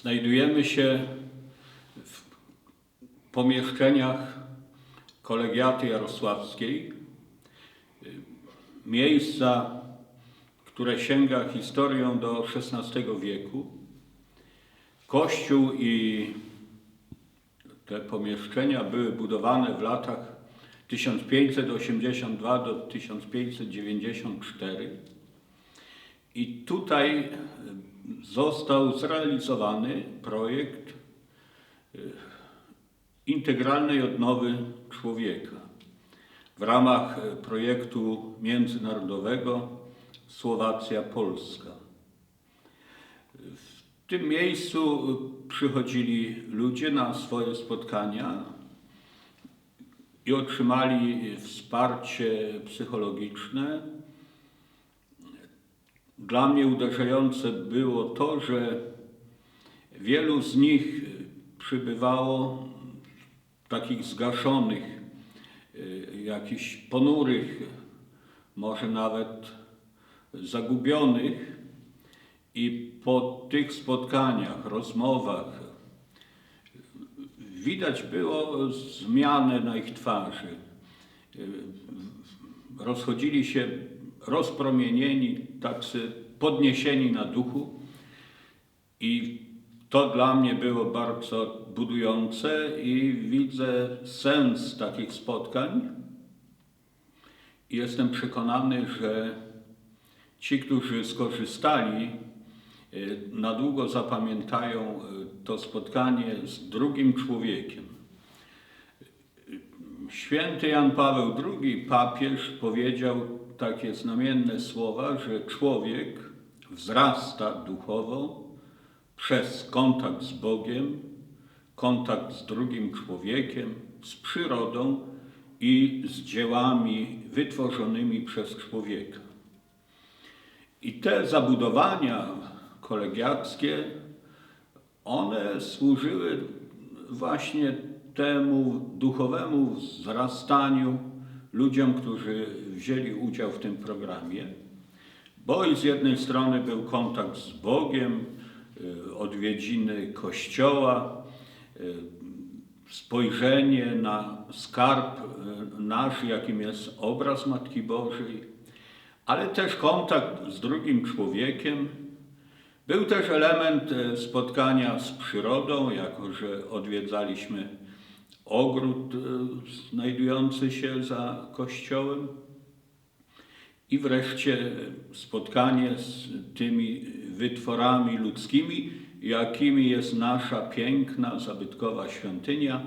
Znajdujemy się w pomieszczeniach kolegiaty jarosławskiej, y, miejsca, które sięga historią do XVI wieku. Kościół i te pomieszczenia były budowane w latach 1582 do 1594. I tutaj y, został zrealizowany projekt y, integralnej odnowy człowieka w ramach y, projektu międzynarodowego Słowacja-Polska. W tym miejscu przychodzili ludzie na swoje spotkania i otrzymali wsparcie psychologiczne. Dla mnie uderzające było to, że wielu z nich przybywało takich zgaszonych, y, jakichś ponurych, może nawet zagubionych i po tych spotkaniach, rozmowach widać było zmianę na ich twarzy. Y, Rozchodzili się rozpromienieni, tacy podniesieni na duchu i to dla mnie było bardzo budujące i widzę sens takich spotkań. I jestem przekonany, że ci, którzy skorzystali, y, na długo zapamiętają y, to spotkanie z drugim człowiekiem. Święty Jan Paweł II, papież, powiedział takie znamienne słowa, że człowiek wzrasta duchowo przez kontakt z Bogiem, kontakt z drugim człowiekiem, z przyrodą i z dziełami wytworzonymi przez człowieka. I te zabudowania kolegiackie, one służyły właśnie temu duchowemu wzrastaniu ludziom, którzy wzięli udział w tym programie. Bo z jednej strony był kontakt z Bogiem, y, odwiedziny Kościoła, y, spojrzenie na skarb y, nasz, jakim jest obraz Matki Bożej, ale też kontakt z drugim człowiekiem. Był też element spotkania z przyrodą, jako że odwiedzaliśmy ogród e, znajdujący się za kościołem. I wreszcie spotkanie z tymi wytworami ludzkimi, jakimi jest nasza piękna, zabytkowa świątynia,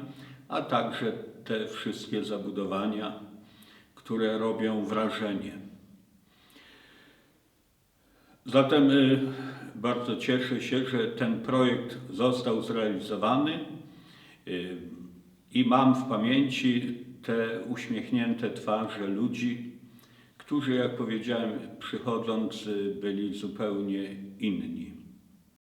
a także te wszystkie zabudowania, które robią wrażenie. Zatem y, bardzo cieszę się, że ten projekt został zrealizowany y, i mam w pamięci te uśmiechnięte twarze ludzi, którzy, jak powiedziałem, przychodząc byli zupełnie inni.